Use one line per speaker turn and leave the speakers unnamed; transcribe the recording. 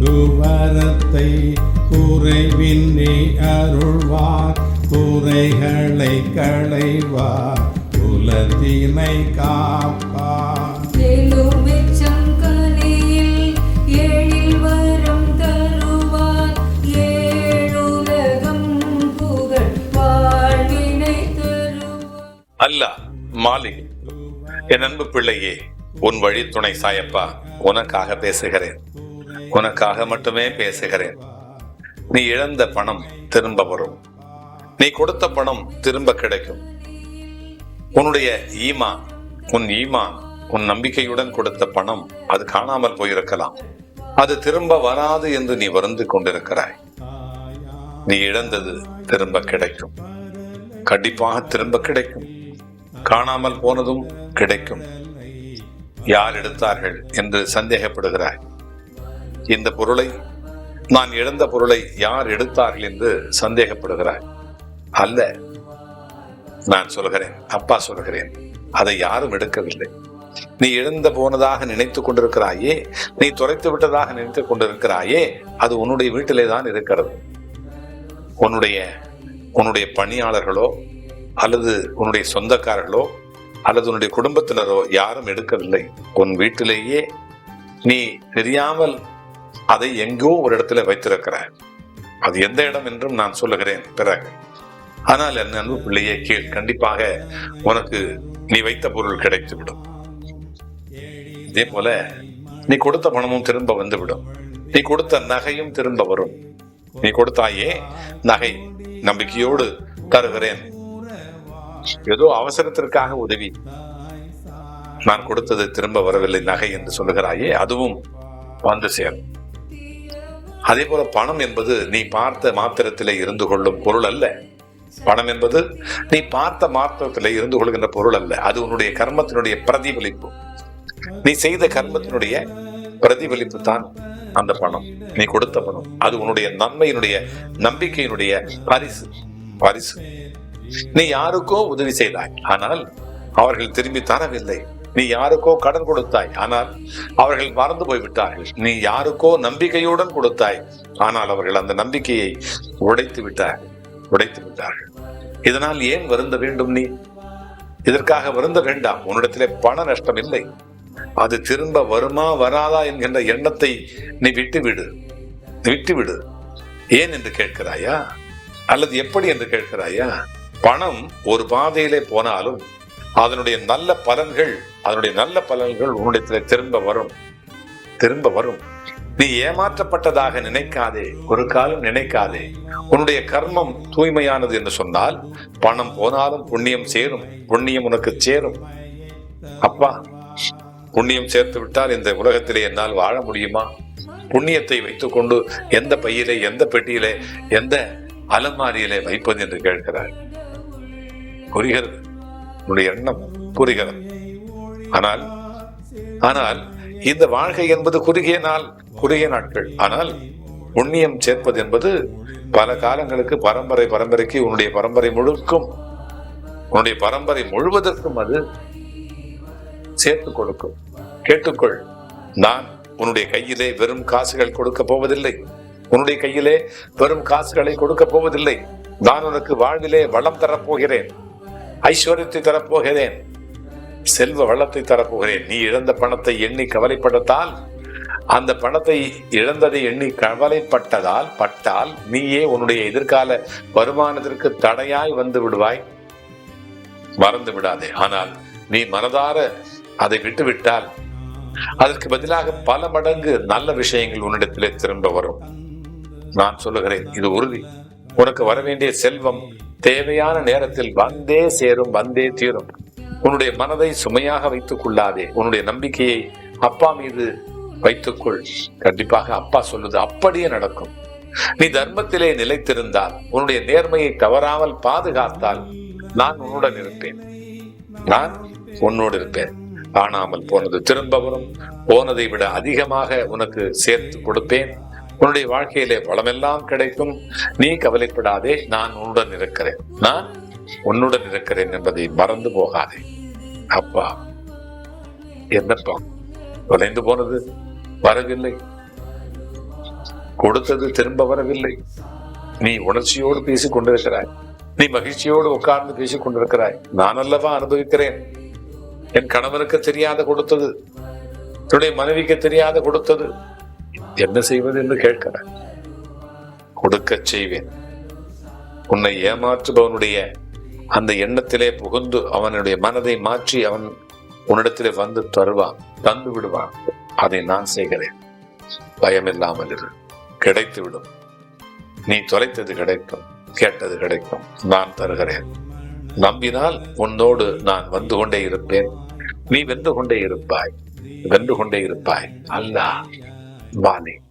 குவரத்தை குறைவின்றி அருள்வார். குறைகளை களைவார். குலத்தினை காப்பார்.
எலுமிச்சம் கனியில் எழில் வரம் தருவார். ஏழுலகம் புகழ் வாழ்வினை தருவார்.
அல்லாஹ் மாலிக் என் அன்பு பிள்ளையே உன் வழி துணை சாயப்பா உனக்காக பேசுகிறேன். உனக்காக மட்டுமே பேசுகிறேன். நீ இழந்த பணம் திரும்ப வரும். நீ கொடுத்த பணம் திரும்ப கிடைக்கும். உன்னுடைய ஈமா உன் ஈமான் உன் நம்பிக்கையுடன் கொடுத்த பணம் அது காணாமல் போயிருக்கலாம். அது திரும்ப வராது என்று நீ வருந்து கொண்டிருக்கிறாய். நீ இழந்தது திரும்ப கிடைக்கும். கண்டிப்பாக திரும்ப கிடைக்கும். காணாமல் போனதும் கிடைக்கும். யார் எடுத்தார்கள் என்று சந்தேகப்படுகிறாய். இந்த பொருளை நான் இழந்த பொருளை யார் எடுத்தார்கள் என்று சந்தேகப்படுகிறாய்? அல்ல நான் சொல்கிறேன் அப்பா சொல்கிறேன் அதை யாரும் எடுக்கவில்லை. நீ இழந்த போனதாக நினைத்துக் கொண்டிருக்கிறாயே நீ துரைத்து விட்டதாக நினைத்துக் கொண்டிருக்கிறாயே அது உன்னுடைய வீட்டிலே தான் இருக்கிறது. உன்னுடைய உன்னுடைய பணியாளர்களோ அல்லது உன்னுடைய சொந்தக்காரர்களோ அல்லது உன்னுடைய குடும்பத்தினரோ யாரும் எடுக்கவில்லை. உன் வீட்டிலேயே நீ தெரியாமல் அதை எங்கோ ஒரு இடத்துல வைத்திருக்கிறார். அது எந்த இடம் என்றும் நான் சொல்லுகிறேன் பிறகு. ஆனால் என் அன்பு பிள்ளையே கீழ் கண்டிப்பாக உனக்கு நீ வைத்த பொருள் கிடைத்துவிடும். இதே போல நீ கொடுத்த பணமும் திரும்ப வந்துவிடும். நீ கொடுத்த நகையும் திரும்ப வரும். நீ கொடுத்தாயே நகை நம்பிக்கையோடு தருகிறேன். ஏதோ அவசரத்திற்காக உதவி. நான் கொடுத்தது திரும்ப வரவில்லை நகை என்று சொல்லுகிறாயே அதுவும் வந்து சேரும். அதே போல பணம் என்பது நீ பார்த்த மாத்திரத்திலே இருந்து கொள்ளும் பொருள் அல்ல. பணம் என்பது நீ பார்த்த மாத்திரத்திலே இருந்து கொள்கின்ற பொருள் அல்ல. அது உன்னுடைய கர்மத்தினுடைய பிரதிபலிப்பு. நீ செய்த கர்மத்தினுடைய பிரதிபலிப்பு தான் அந்த பணம். நீ கொடுத்த பணம். அது உன்னுடைய நன்மையினுடைய நம்பிக்கையினுடைய பரிசு. பரிசு. நீ யாருக்கோ உதவி செய்தாய். ஆனால் அவர்கள் திரும்பி தரவில்லை. நீ யாருக்கோ கடன் கொடுத்தாய் ஆனால் அவர்கள் மறந்து போய்விட்டார்கள். நீ யாருக்கோ நம்பிக்கையுடன் கொடுத்தாய் ஆனால் அவர்கள் அந்த நம்பிக்கையை உடைத்து விட்டார்கள் உடைத்து விட்டார்கள். இதனால் ஏன் வருந்த வேண்டும் நீ? இதற்காக வருந்த வேண்டாம் உன்னிடத்திலே பண நஷ்டம் இல்லை. அது திரும்ப வருமா வராதா என்கின்ற எண்ணத்தை நீ விட்டுவிடு விட்டுவிடு. ஏன் என்று கேட்கிறாயா? அல்லது எப்படி என்று கேட்கிறாயா? பணம் ஒரு பாதையிலே போனாலும் அதனுடைய நல்ல பலன்கள் அதனுடைய நல்ல பலன்கள் உன்னுடைய திரும்ப வரும். திரும்ப வரும். நீ ஏமாற்றப்பட்டதாக நினைக்காதே ஒரு காலம் நினைக்காதே. உன்னுடைய கர்மம் தூய்மையானது என்று சொன்னால் பணம் போனாலும் புண்ணியம் சேரும் புண்ணியம் உனக்கு சேரும். அப்பா புண்ணியம் சேர்த்து விட்டால் இந்த உலகத்திலே என்னால் வாழ முடியுமா? புண்ணியத்தை வைத்துக்கொண்டு எந்த பையிலே எந்த பெட்டியிலே எந்த அலமாரியிலே வைப்பது என்று கேட்கிறார். புரிகிறது? உன்னுடைய எண்ணம் புரிகிறது. ஆனால் ஆனால் இந்த வாழ்க்கை என்பது குறுகிய நாள் குறுகிய நாட்கள். ஆனால் புண்ணியம் சேர்ப்பது என்பது பல காலங்களுக்கு பரம்பரை பரம்பரைக்கு உன்னுடைய பரம்பரை முழுக்கும் உன்னுடைய பரம்பரை முழுவதற்கும் அது சேர்த்து கொடுக்கும். கேட்டுக்கொள் நான் உன்னுடைய கையிலே வெறும் காசுகள் கொடுக்க போவதில்லை. உன்னுடைய கையிலே வெறும் காசுகளை கொடுக்க போவதில்லை. நான் உனக்கு வாழ்விலே வளம் தரப்போகிறேன் ஐஸ்வர்யத்தை தரப்போகிறேன். செல்வ வளத்தை தரப்போகிறேன். நீ இழந்த பணத்தை எண்ணி கவலைப்படத்தால் அந்த பணத்தை இழந்ததை எண்ணி கவலைப்பட்டதால் பட்டால் நீயே உன்னுடைய எதிர்கால வருமானத்திற்கு தடையாய் வந்து விடுவாய். மறந்து விடாதே. ஆனால் நீ மனதார அதை விட்டுவிட்டால் அதற்கு பதிலாக பல மடங்கு நல்ல விஷயங்கள் உன்னிடத்திலே திரும்ப வரும். நான் சொல்லுகிறேன் இது உறுதி. உனக்கு வர வேண்டிய செல்வம் தேவையான நேரத்தில் வந்தே சேரும் வந்தே தீரும். உன்னுடைய மனதை சுமையாக வைத்துக் கொள்ளாதே. உன்னுடைய நம்பிக்கையை அப்பா மீது வைத்துக்கொள் கண்டிப்பாக அப்பா சொல்லுது அப்படியே நடக்கும். நீ தர்மத்திலே நிலைத்திருந்தால் உன்னுடைய நேர்மையை தவறாமல் பாதுகாத்தால் நான் உன்னுடன் இருப்பேன். நான் உன்னோடு இருப்பேன். காணாமல் போனது திரும்ப வரும் போனதை விட அதிகமாக உனக்கு சேர்த்து கொடுப்பேன். உன்னுடைய வாழ்க்கையிலே வளமெல்லாம் கிடைக்கும். நீ கவலைப்படாதே நான் உன்னுடன் இருக்கிறேன். நான் உன்னுடன் இருக்கிறேன் என்பதை மறந்து போகாதே. அப்பா என்னப்பா தொலைந்து போனது? வரவில்லை. கொடுத்தது திரும்ப வரவில்லை. நீ உணர்ச்சியோடு பேசிக் கொண்டிருக்கிறாய். நீ மகிழ்ச்சியோடு உட்கார்ந்து பேசிக் கொண்டிருக்கிறாய். நான் அல்லவா அனுபவிக்கிறேன்? என் கணவனுக்கு தெரியாத கொடுத்தது. என்னுடைய மனைவிக்கு தெரியாத கொடுத்தது. என்ன செய்வது என்று கேட்கிறேன் கொடுக்கச் செய்வேன். உன்னை ஏமாற்றுபவனுடைய அந்த எண்ணத்திலே புகுந்து அவனுடைய மனதை மாற்றி அவன் உன்னிடத்திலே வந்து தருவான் தந்து விடுவான். அதை நான் செய்கிறேன். பயமில்லாமல் இரு. கிடைத்து விடும் நீ தொலைத்தது கிடைக்கும். கேட்டது கிடைக்கும். நான் தருகிறேன். நம்பினால் உன்னோடு நான் வந்து கொண்டே இருப்பேன். நீ வென்று கொண்டே இருப்பாய். வென்று கொண்டே இருப்பாய். அல்லாஹ் Vale.